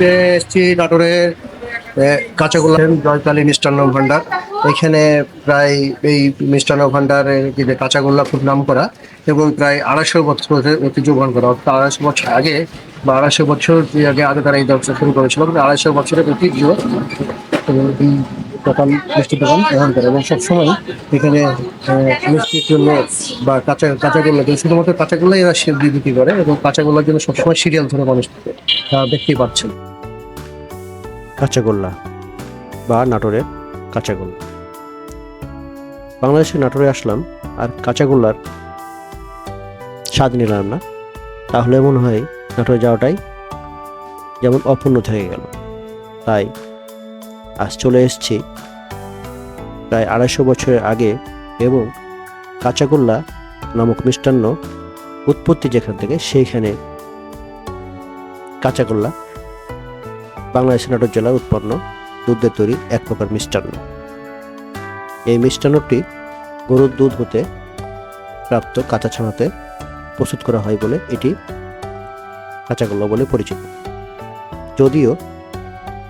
আজকে এসেছি নাটোরের কাঁচাগোলা জয়কালী মিষ্টান্ন ভাণ্ডার। এখানে প্রায় এই মিষ্টান্ন ভাণ্ডারের যে কাঁচাগোল্লা খুব নাম করা এবং প্রায় আড়াইশো বছর ঐতিহ্য বহন করা। অর্থাৎ আড়াইশো বছর আগে বা আড়াইশো বছর আগে আগে তারা এই ব্যবসা শুরু করেছিল। আড়াইশো বছরের ঐতিহ্য এবং দোকান মিষ্টি দোকান বহন করে এবং সবসময় এখানে মিষ্টির জন্য বা কাঁচা কাঁচাগোল্লা জন্য, শুধুমাত্র কাঁচাগোল্লাই এরা বিক্রি করে এবং কাঁচাগোল্লার জন্য সবসময় সিরিয়াল ধরে মানুষ থাকে, তা দেখতেই পাচ্ছেন। কাঁচাগোল্লা বা নাটোরের কাঁচাগোল্লা। বাংলাদেশের নাটোরে আসলাম আর কাঁচাগোল্লার স্বাদ নিলাম না, তাহলে মনে হয় নাটোরে যাওয়াটাই যেমন অপূর্ণ থেকে গেল, তাই আজ চলে এসেছি। প্রায় আড়াইশো বছরের আগে এবং কাঁচাগোল্লা নামক মিষ্টান্ন উৎপত্তি যেখান থেকে সেইখানে কাঁচাগোল্লা বাংলাদেশের নাটোর জেলার উৎপন্ন দুধের তৈরি এক প্রকার মিষ্টান্ন। এই মিষ্টান্নটি গরুর দুধ হতে প্রাপ্ত কাঁচা ছানাতে প্রস্তুত করা হয় বলে এটি কাঁচাগোল্লা বলে পরিচিত। যদিও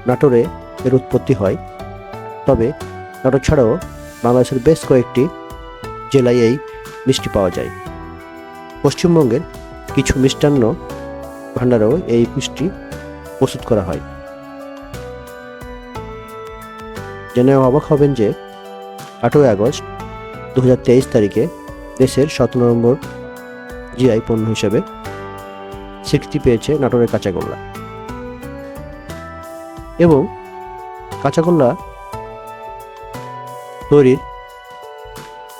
নাটোরে এর উৎপত্তি হয়। তবে নাটোর ছাড়াও বাংলাদেশের বেশ কয়েকটি জেলায় এই মিষ্টি পাওয়া যায়। পশ্চিমবঙ্গের কিছু মিষ্টান্ন ভাণ্ডারেও এই মিষ্টি প্রস্তুত করা হয়। জেনে অবাক হবেন যে আটই আগস্ট দু হাজার তেইশ তারিখে দেশের সতেরো নম্বর জিআই পণ্য হিসেবে স্বীকৃতি পেয়েছে নাটোরের কাঁচাগোল্লা। এবং কাঁচাগোল্লা, তৈরির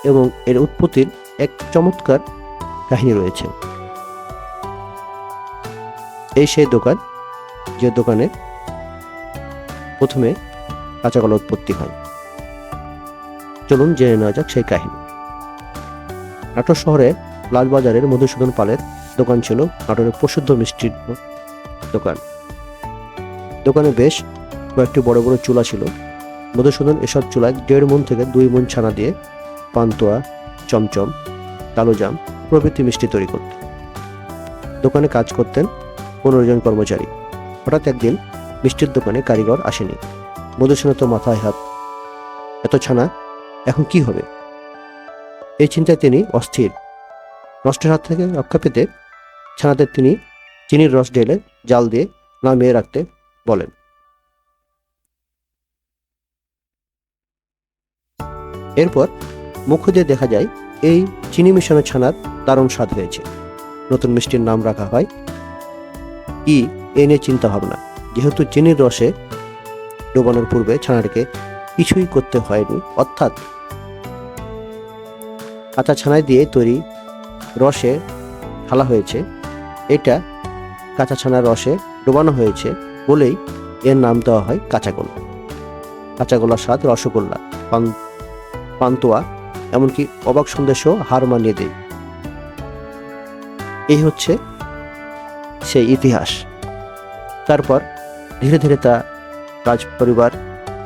এবং এর উৎপত্তির এক চমৎকার কাহিনী রয়েছে। এই সেই দোকান, যে দোকানে প্রথমে কাঁচাকলা উৎপত্তি হয়। চলুন জেনে নেওয়া যাক সেই কাহিনী। নাটোর শহরে লালবাজারের মধুসূদন পালের দোকান ছিল নাটোরের প্রসিদ্ধ মিষ্টির দোকান। দোকানে বেশ কয়েকটি বড় বড় চুলা ছিল। মধুসূদন এসব চুলায় দেড় মন থেকে দুই মন ছানা দিয়ে পান্তুয়া, চমচম কালোজাম প্রভৃতি মিষ্টি তৈরি করতেন দোকানে কাজ করতেন পনেরো জন কর্মচারী। হঠাৎ একদিন মিষ্টির দোকানে কারিগর আসেনি। মধুসূদন তো মাথায় হাত। এত ছানা, এখন কি হবে? এই চিন্তায় তিনি অস্থির। নষ্টের হাত থেকে রক্ষা পেতে ছানাতে তিনি চিনির রস ঢেলে জাল দিয়ে নামিয়ে রাখতে বলেন। এরপর মুখ দিয়ে দেখা যায়, এই চিনি মিশানো ছানার দারুণ স্বাদ হয়েছে। নতুন মিষ্টির নাম রাখা হয় কি এ নিয়ে চিন্তা ভাবনা। যেহেতু চিনির রসে ডোবানোর পূর্বে ছানাটিকে কিছুই করতে হয়নি, অর্থাৎ কাঁচা ছানায় দিয়ে তৈরি রসে ঢালা হয়েছে, এটা কাঁচা ছানার রসে ডোবানো হয়েছে বলেই এর নাম দেওয়া হয় কাঁচাগোল্লা কাঁচাগোল্লার স্বাদ রসগোল্লা পান্তুয়া, এমনকি অবাক সন্দেশও হার মানিয়ে দেয়। এই হচ্ছে সেই ইতিহাস। তারপর ধীরে ধীরে তা রাজ পরিবার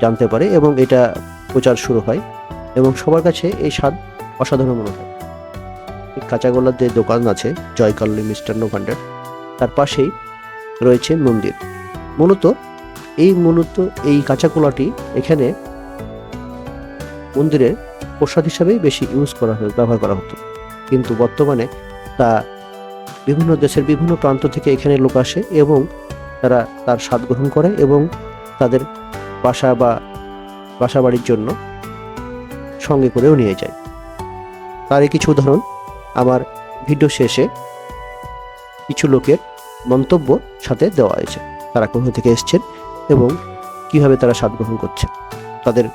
জানতে পারে এবং এটা প্রচার শুরু হয় এবং সবার কাছে এই স্বাদ অসাধারণ মনে হয়। কাঁচাগোল্লার যে দোকান আছে জয়কাল্লী মিষ্টান্ন ভাণ্ডার। তার পাশেই রয়েছে মন্দির। মূলত এই মূলত এই কাঁচাগোলাটি এখানে মন্দিরের প্রসাদ হিসাবেই বেশি ইউজ করা হতো ব্যবহার করা হতো। কিন্তু বর্তমানে তা বিভিন্ন দেশের বিভিন্ন প্রান্ত থেকে এখানে লোক আসে এবং তারা তার স্বাদ গ্রহণ করে এবং তাদের বাসা বা বাসা বাড়ির জন্য সঙ্গে করেও নিয়ে যায়। তারই কিছু উদাহরণ, আমার ভিডিও শেষে কিছু লোকের মন্তব্য সাথে দেওয়া হয়েছে। তারা কোথা থেকে এসছেন এবং কীভাবে তারা স্বাদ গ্রহণ করছে তাদের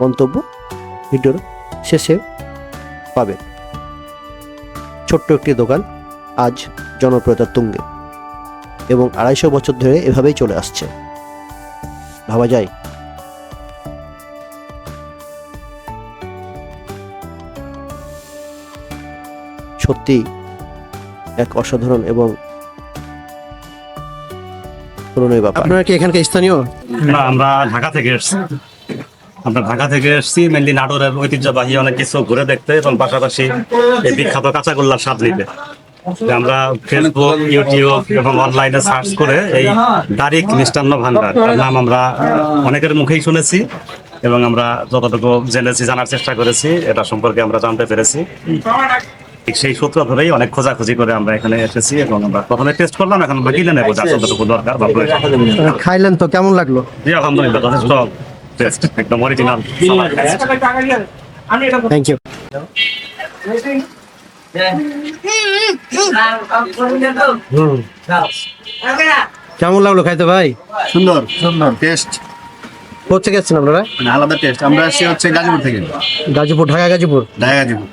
মন্তব্য ভিডিওর শেষে পাবেন। ছোট্ট একটি দোকান আজ জনপ্রিয়তার তুঙ্গে এবং আড়াইশো বছর ধরে এভাবেই চলে আসছে। ভাবা যায়। সত্যি এক অসাধারণ এবং আপনারা কি এখানকার স্থানীয়? না আমরা ঢাকা থেকে এসেছি। আমরা ঢাকা থেকে এসেছি মেনলি নাটোরের ঐতিহ্যবাহী অনেক কিছু ঘুরে দেখতে এবং পাশাপাশি এই বিখ্যাত কাঁচাগোল্লার স্বাদ নিতে। আমরা ফেসবুক ইউটিউব এবং অনলাইনে সার্চ করে এই দারিক মিষ্টান্ন ভান্ডার নাম আমরা অনেকের মুখেই শুনেছি এবং আমরা যতটুকু জেনেছি জানার চেষ্টা করেছি এটা সম্পর্কে আমরা জানতে পেরেছি। সেই সূত্র ধরেই অনেক খোঁজাখুঁজি করে আমরা এখানে এসেছি এবং আমরা প্রথমে টেস্ট করলাম এখন বাকি নেব যা যতটুকু দরকার খাইলেন তো কেমন লাগল? জি আলহামদুলিল্লাহ যথেষ্ট। টেস্ট একদম অরিজিনাল থ্যাংক ইউ কেমন লাগল খাইতে ভাই? সুন্দর সুন্দর টেস্ট কোথা থেকে এসেছেন আপনারা? মানে আলাদা টেস্ট আমরা আসছি হচ্ছে গাজীপুর থেকে। গাজীপুর ঢাকা গাজীপুর? ঢাকা গাজীপুর।